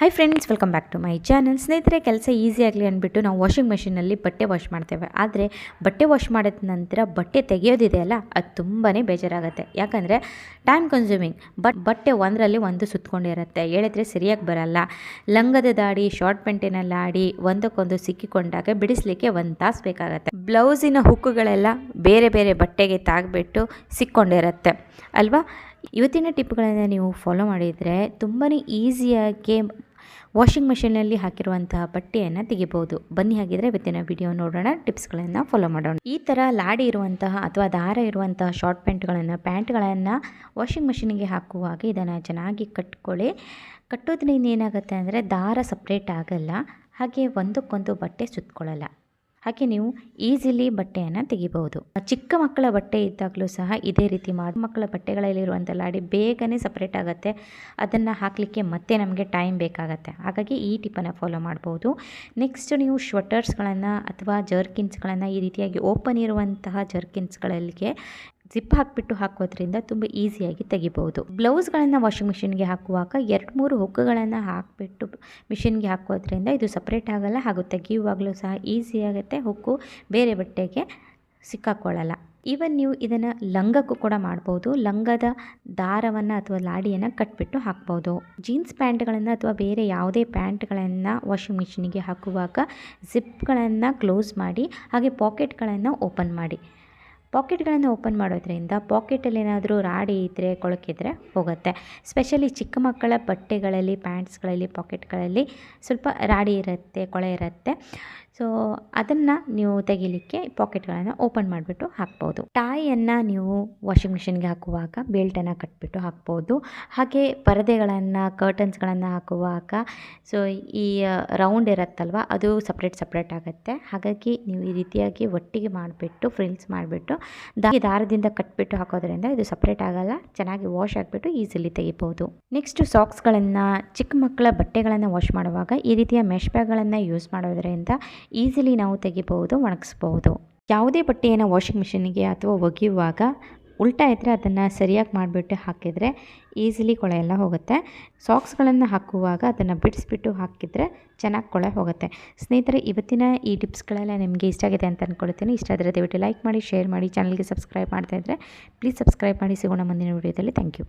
Hi friends welcome back to my channel ಸ್ನೇಹಿತರೆ, ಕೆಲಸ easy ಆಗಲಿ ಅಂದ್ಬಿಟ್ಟು ನಾವು ವಾಷಿಂಗ್ ಮೆಷಿನಲ್ಲಿ ಬಟ್ಟೆ ವಾಶ್ ಮಾಡ್ತೇವೆ. ಆದರೆ ಬಟ್ಟೆ ವಾಶ್ ಮಾಡಿದ ನಂತರ ಬಟ್ಟೆ ತೆಗೆಯೋದಿದೆಯಲ್ಲ ಅದು ತುಂಬಾ ಬೇಜಾರಾಗುತ್ತೆ. ಯಾಕಂದರೆ ಟೈಮ್ ಕನ್ಸ್ಯೂಮಿಂಗ್ ಬಟ್ ಬಟ್ಟೆ ಒಂದರಲ್ಲಿ ಒಂದು ಸುತ್ತಕೊಂಡಿರುತ್ತೆ ಹೇಳಿದ್ರೆ ಸರಿಯಾಗಿ ಬರಲ್ಲ. ಲಂಗದ ದಾಡಿ ಶಾರ್ಟ್ ಪ್ಯಾಂಟಿನಲ್ಲಿ ಆಡಿ ಒಂದಕ್ಕೊಂದು ಸಿಕ್ಕಿಕೊಂಡಾಗ ಬಿಡಿಸ್ಲಿಕ್ಕೆ ಒಂದು ತಾಸು ಬೇಕಾಗತ್ತೆ. ಬ್ಲೌಸಿನ ಹುಕ್ಕುಗಳೆಲ್ಲ ಬೇರೆ ಬೇರೆ ಬಟ್ಟೆಗೆ ತಾಗ್ಬಿಟ್ಟು ಸಿಕ್ಕೊಂಡಿರುತ್ತೆ ಅಲ್ವಾ? ಇವತ್ತಿನ ಟಿಪ್ಗಳನ್ನು ನೀವು ಫಾಲೋ ಮಾಡಿದರೆ ತುಂಬಾ ಈಸಿಯಾಗಿ ವಾಷಿಂಗ್ ಮೆಷಿನಲ್ಲಿ ಹಾಕಿರುವಂತಹ ಬಟ್ಟೆಯನ್ನು ತೆಗಿಬೋದು ಬನ್ನಿ ಹಾಗಿದ್ರೆ ಇವತ್ತಿನ ವಿಡಿಯೋ ನೋಡೋಣ, ಟಿಪ್ಸ್ಗಳನ್ನು ಫಾಲೋ ಮಾಡೋಣ. ಈ ಥರ ಲಾಡಿ ಇರುವಂತಹ ಅಥವಾ ದಾರ ಇರುವಂತಹ ಶಾರ್ಟ್ ಪ್ಯಾಂಟ್ಗಳನ್ನು ಪ್ಯಾಂಟ್ಗಳನ್ನು ವಾಷಿಂಗ್ ಮೆಷಿನಿಗೆ ಹಾಕುವಾಗ ಇದನ್ನು ಚೆನ್ನಾಗಿ ಕಟ್ಕೊಳ್ಳಿ. ಕಟ್ಟೋದ್ರಿಂದ ಏನಾಗುತ್ತೆ ಅಂದರೆ ದಾರ ಸಪ್ರೇಟ್ ಆಗಲ್ಲ. ಹಾಗೆ ಒಂದಕ್ಕೊಂದು ಬಟ್ಟೆ ಸುತ್ತಕೊಳ್ಳಲ್ಲ ಹಾಗೆ ನೀವು ಈಸಿಲಿ ಬಟ್ಟೆಯನ್ನು ತೆಗಿಬಹುದು. ಚಿಕ್ಕ ಮಕ್ಕಳ ಬಟ್ಟೆ ಇದ್ದಾಗಲೂ ಸಹ ಇದೇ ರೀತಿ ಮಾಡಿ ಮಕ್ಕಳ ಬಟ್ಟೆಗಳಲ್ಲಿರುವಂಥ ಲಾಡಿ ಬೇಗನೆ ಸಪ್ರೇಟ್ ಆಗುತ್ತೆ. ಅದನ್ನು ಹಾಕಲಿಕ್ಕೆ ಮತ್ತೆ ನಮಗೆ ಟೈಮ್ ಬೇಕಾಗತ್ತೆ. ಹಾಗಾಗಿ ಈ ಟಿಪ್ಪನ್ನು ಫಾಲೋ ಮಾಡ್ಬೋದು ನೆಕ್ಸ್ಟ್ ನೀವು ಶ್ವೆಟರ್ಸ್ಗಳನ್ನು ಅಥವಾ ಜರ್ಕಿನ್ಸ್ಗಳನ್ನು ಈ ರೀತಿಯಾಗಿ ಓಪನ್ ಇರುವಂತಹ ಜರ್ಕಿನ್ಸ್ಗಳಿಗೆ ಜಿಪ್ ಹಾಕಿಬಿಟ್ಟು ಹಾಕೋದ್ರಿಂದ ತುಂಬ ಈಸಿಯಾಗಿ ತೆಗಿಬೋದು ಬ್ಲೌಸ್ಗಳನ್ನು ವಾಷಿಂಗ್ ಮಿಷಿನ್ಗೆ ಹಾಕುವಾಗ ಎರಡು ಮೂರು ಹುಕ್ಕುಗಳನ್ನು ಹಾಕಿಬಿಟ್ಟು ಮಿಷಿನ್ಗೆ ಹಾಕೋದ್ರಿಂದ ಇದು ಸಪ್ರೇಟ್ ಆಗಲ್ಲ, ಹಾಗೂ ತೆಗೆಯುವಾಗಲೂ ಸಹ ಈಸಿಯಾಗುತ್ತೆ ಹುಕ್ಕು ಬೇರೆ ಬಟ್ಟೆಗೆ ಸಿಕ್ಕಾಕೊಳ್ಳಲ್ಲ. ಈವನ್ ನೀವು ಇದನ್ನು ಲಂಗಕ್ಕೂ ಕೂಡ ಮಾಡ್ಬೋದು. ಲಂಗದ ದಾರವನ್ನು ಅಥವಾ ಲಾಡಿಯನ್ನು ಕಟ್ಬಿಟ್ಟು ಹಾಕ್ಬೋದು. ಜೀನ್ಸ್ ಪ್ಯಾಂಟ್ಗಳನ್ನು ಅಥವಾ ಬೇರೆ ಯಾವುದೇ ಪ್ಯಾಂಟ್ಗಳನ್ನು ವಾಷಿಂಗ್ ಮಿಷಿನಿಗೆ ಹಾಕುವಾಗ ಜಿಪ್ಗಳನ್ನು ಕ್ಲೋಸ್ ಮಾಡಿ, ಹಾಗೆ ಪಾಕೆಟ್ಗಳನ್ನು ಓಪನ್ ಮಾಡಿ. ಪಾಕೆಟ್ಗಳನ್ನು ಓಪನ್ ಮಾಡೋದ್ರಿಂದ ಪಾಕೆಟಲ್ಲಿ ಏನಾದರೂ ರಾಡಿ ಇದ್ದರೆ ಕೊಳಕಿದ್ರೆ ಹೋಗುತ್ತೆ. ಸ್ಪೆಷಲಿ ಚಿಕ್ಕ ಮಕ್ಕಳ ಬಟ್ಟೆಗಳಲ್ಲಿ, ಪ್ಯಾಂಟ್ಸ್ಗಳಲ್ಲಿ, ಪಾಕೆಟ್ಗಳಲ್ಲಿ ಸ್ವಲ್ಪ ರಾಡಿ ಇರುತ್ತೆ, ಕೊಳೆ ಇರುತ್ತೆ. ಸೊ, ಅದನ್ನು ನೀವು ತೆಗಿಲಿಕ್ಕೆ ಪಾಕೆಟ್ಗಳನ್ನು ಓಪನ್ ಮಾಡಿಬಿಟ್ಟು ಹಾಕ್ಬೋದು. ಟಾಯಿಯನ್ನು ನೀವು ವಾಷಿಂಗ್ ಮಿಷಿನ್ಗೆ ಹಾಕುವಾಗ, ಬೆಲ್ಟನ್ನು ಕಟ್ಬಿಟ್ಟು ಹಾಕ್ಬೋದು. ಹಾಗೆ ಪರದೆಗಳನ್ನು, ಕರ್ಟನ್ಸ್ಗಳನ್ನು ಹಾಕುವಾಗ, ಸೊ, ಈ ರೌಂಡ್ ಇರುತ್ತಲ್ವ, ಅದು ಸಪ್ರೇಟ್ ಸಪ್ರೇಟ್ ಆಗುತ್ತೆ. ಹಾಗಾಗಿ ನೀವು ಈ ರೀತಿಯಾಗಿ ಒಟ್ಟಿಗೆ ಮಾಡಿಬಿಟ್ಟು, ಫ್ರಿಲ್ಸ್ ಮಾಡಿಬಿಟ್ಟು ದಾರದಿಂದ ಕಟ್ಬಿಟ್ಟು ಹಾಕೋದ್ರಿಂದ ಇದು ಸಪ್ರೇಟ್ ಆಗಲ್ಲ, ಚೆನ್ನಾಗಿ ವಾಶ್ ಆಗಿಬಿಟ್ಟು ಈಸಿಲಿ ತೆಗಿಬೋದು. ನೆಕ್ಸ್ಟು ಸಾಕ್ಸ್ಗಳನ್ನು ಚಿಕ್ಕ ಮಕ್ಕಳ ಬಟ್ಟೆಗಳನ್ನು ವಾಶ್ ಮಾಡುವಾಗ ಈ ರೀತಿಯ ಮೆಶ್ ಬ್ಯಾಗ್ಗಳನ್ನು ಯೂಸ್ ಮಾಡೋದ್ರಿಂದ ಈಸಿಲಿ ನಾವು ತೆಗಿಬಹುದು ಒಣಗಿಸ್ಬೋದು ಯಾವುದೇ ಬಟ್ಟೆಯನ್ನು ವಾಷಿಂಗ್ ಮಿಷಿನಿಗೆ ಅಥವಾ ಒಗೆಯುವಾಗ ಉಲ್ಟಾ ಇದ್ದರೆ ಅದನ್ನು ಸರಿಯಾಗಿ ಮಾಡಿಬಿಟ್ಟು ಹಾಕಿದರೆ ಈಸಿಲಿ ಕೊಳೆ ಎಲ್ಲ ಹೋಗುತ್ತೆ. ಸಾಕ್ಸ್ಗಳನ್ನು ಹಾಕುವಾಗ ಅದನ್ನು ಬಿಡಿಸ್ಬಿಟ್ಟು ಹಾಕಿದರೆ ಚೆನ್ನಾಗಿ ಕೊಳೆ ಹೋಗುತ್ತೆ. ಸ್ನೇಹಿತರೆ, ಇವತ್ತಿನ ಈ ಟಿಪ್ಸ್ಗಳೆಲ್ಲ ನಿಮಗೆ ಇಷ್ಟ ಆಗಿದೆ ಅಂತ ಅಂದ್ಕೊಳ್ತೀನಿ ಇಷ್ಟ ಆದರೆ ದಯವಿಟ್ಟು ಲೈಕ್ ಮಾಡಿ, ಶೇರ್ ಮಾಡಿ, ಚಾನಲ್ಗೆ ಸಬ್ಸ್ಕ್ರೈಬ್ ಮಾಡ್ತಾಯಿದ್ರೆ ಪ್ಲೀಸ್ ಸಬ್ಸ್ಕ್ರೈಬ್ ಮಾಡಿ. ಸಿಗೋಣ ಮುಂದಿನ ವೀಡಿಯೋದಲ್ಲಿ. Thank you.